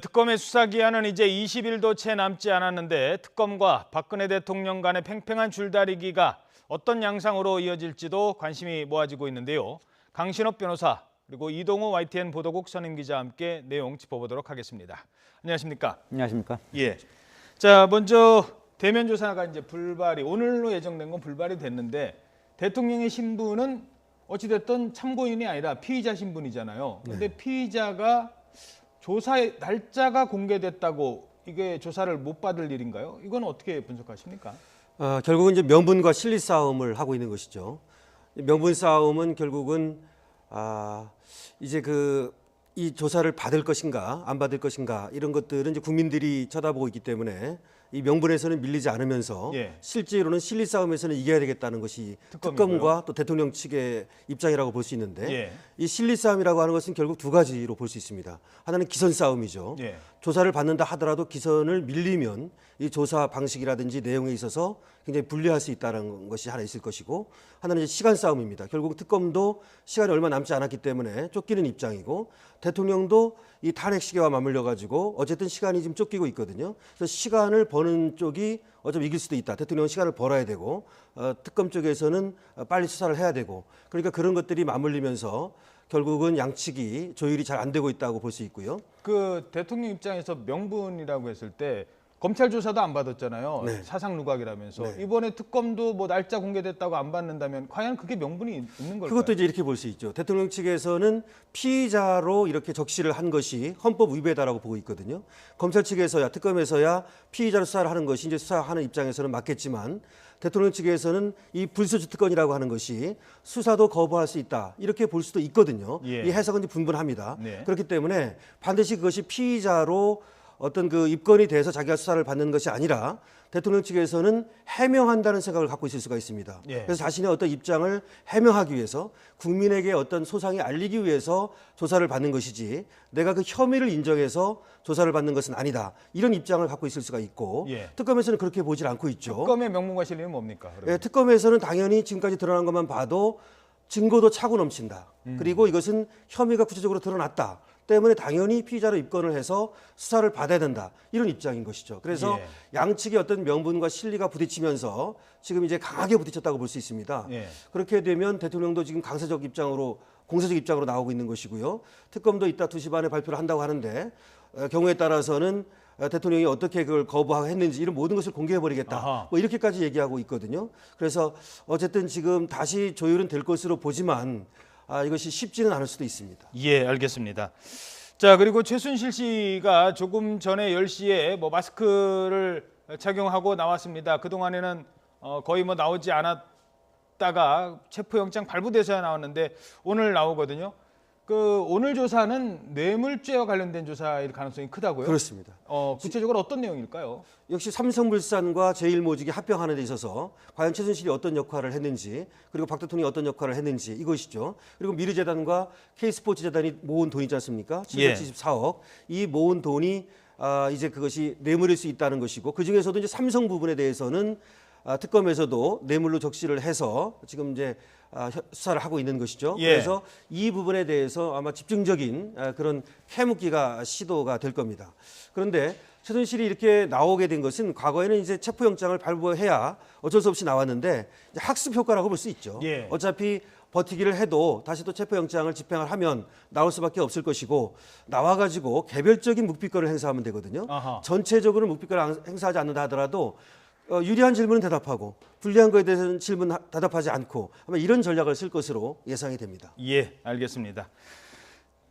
특검의 수사 기한은 이제 20일도 채 남지 않았는데 특검과 박근혜 대통령 간의 팽팽한 줄다리기가 어떤 양상으로 이어질지도 관심이 모아지고 있는데요. 강신업 변호사 그리고 이동호 YTN 보도국 선임 기자와 함께 내용 짚어보도록 하겠습니다. 안녕하십니까? 안녕하십니까? 예. 자, 먼저 대면 조사가 이제 불발이 오늘로 예정된 건 불발이 됐는데 대통령의 신분은 어찌 됐든 참고인이 아니라 피의자 신분이잖아요. 근데 피의자가 조사의 날짜가 공개됐다고 이게 조사를 못 받을 일인가요? 이건 어떻게 분석하십니까? 어, 결국은 이제 명분과 실리 싸움을 하고 있는 것이죠. 이 명분 싸움은 결국은 아, 이제 그 이 조사를 받을 것인가 안 받을 것인가 이런 것들은 이제 국민들이 쳐다보고 있기 때문에 이 명분에서는 밀리지 않으면서 예. 실제로는 실리 싸움에서는 이겨야 되겠다는 것이 특검이고요. 특검과 또 대통령 측의 입장이라고 볼 수 있는데 예. 이 실리 싸움이라고 하는 것은 결국 두 가지로 볼 수 있습니다. 하나는 기선 싸움이죠. 예. 조사를 받는다 하더라도 기선을 밀리면 이 조사 방식이라든지 내용에 있어서 굉장히 불리할 수 있다는 것이 하나 있을 것이고 하나는 이제 시간 싸움입니다. 결국 특검도 시간이 얼마 남지 않았기 때문에 쫓기는 입장이고 대통령도 이 탄핵 시기와 맞물려 가지고 어쨌든 시간이 지금 쫓기고 있거든요. 그래서 시간을 버는 쪽이 어차피 이길 수도 있다. 대통령은 시간을 벌어야 되고 어, 특검 쪽에서는 어, 빨리 수사를 해야 되고 그러니까 그런 것들이 맞물리면서 결국은 양측이 조율이 잘 안 되고 있다고 볼 수 있고요. 그 대통령 입장에서 명분이라고 했을 때 검찰 조사도 안 받았잖아요. 네. 사상 누각이라면서 네. 이번에 특검도 뭐 날짜 공개됐다고 안 받는다면 과연 그게 명분이 있는 걸까요? 그것도 이제 이렇게 볼 수 있죠. 대통령 측에서는 피의자로 이렇게 적시를 한 것이 헌법 위배다라고 보고 있거든요. 검찰 측에서야 특검에서야 피의자로 수사를 하는 것이 이제 수사하는 입장에서는 맞겠지만 대통령 측에서는 이 불소추 특권이라고 하는 것이 수사도 거부할 수 있다 이렇게 볼 수도 있거든요. 예. 이 해석은 분분합니다. 네. 그렇기 때문에 반드시 그것이 피의자로 어떤 그 입건이 돼서 자기가 수사를 받는 것이 아니라 대통령 측에서는 해명한다는 생각을 갖고 있을 수가 있습니다. 예. 그래서 자신의 어떤 입장을 해명하기 위해서 국민에게 어떤 소상히 알리기 위해서 조사를 받는 것이지 내가 그 혐의를 인정해서 조사를 받는 것은 아니다. 이런 입장을 갖고 있을 수가 있고 예. 특검에서는 그렇게 보질 않고 있죠. 특검의 명분과 실리는 뭡니까? 그러면? 예, 특검에서는 당연히 지금까지 드러난 것만 봐도 증거도 차고 넘친다. 음. 그리고 이것은 혐의가 구체적으로 드러났다. 때문에 당연히 피의자로 입건을 해서 수사를 받아야 된다. 이런 입장인 것이죠. 그래서 예. 양측의 어떤 명분과 실리가 부딪히면서 지금 이제 강하게 부딪혔다고 볼 수 있습니다. 예. 그렇게 되면 대통령도 지금 강세적 입장으로 공세적 입장으로 나오고 있는 것이고요. 특검도 이따 2시 반에 발표를 한다고 하는데 어, 경우에 따라서는 어, 대통령이 어떻게 그걸 거부했는지 이런 모든 것을 공개해 버리겠다. 아하. 뭐 이렇게까지 얘기하고 있거든요. 그래서 어쨌든 지금 다시 조율은 될 것으로 보지만 아, 이것이 쉽지는 않을 수도 있습니다. 예, 알겠습니다. 자, 그리고 최순실 씨가 조금 전에 10시에 뭐 마스크를 착용하고 나왔습니다. 그동안에는 어, 거의 뭐 나오지 않았다가 체포영장 발부돼서야 나왔는데 오늘 나오거든요. 그 오늘 조사는 뇌물죄와 관련된 조사일 가능성이 크다고요? 그렇습니다. 어, 구체적으로 어떤 내용일까요? 역시 삼성물산과 제일모직이 합병하는 데 있어서 과연 최순실이 어떤 역할을 했는지 그리고 박 대통령이 어떤 역할을 했는지 이것이죠. 그리고 미르재단과 K스포츠재단이 모은 돈이지 않습니까? 예. 774억. 이 모은 돈이 아, 이제 그것이 뇌물일 수 있다는 것이고 그 중에서도 이제 삼성 부분에 대해서는 아, 특검에서도 뇌물로 적시를 해서 지금 이제 아, 혀- 수사를 하고 있는 것이죠. 예. 그래서 이 부분에 대해서 아마 집중적인 아, 그런 캐묻기가 시도가 될 겁니다. 그런데 최순실이 이렇게 나오게 된 것은 과거에는 이제 체포영장을 발부해야 어쩔 수 없이 나왔는데 학습 효과라고 볼 수 있죠. 예. 어차피 버티기를 해도 다시 또 체포영장을 집행을 하면 나올 수밖에 없을 것이고 나와가지고 개별적인 묵비권을 행사하면 되거든요. 아하. 전체적으로 묵비권을 안- 행사하지 않는다 하더라도 어, 유리한 질문은 대답하고 불리한 거에 대해서는 질문 하- 대답하지 않고 아마 이런 전략을 쓸 것으로 예상이 됩니다. 예, 알겠습니다.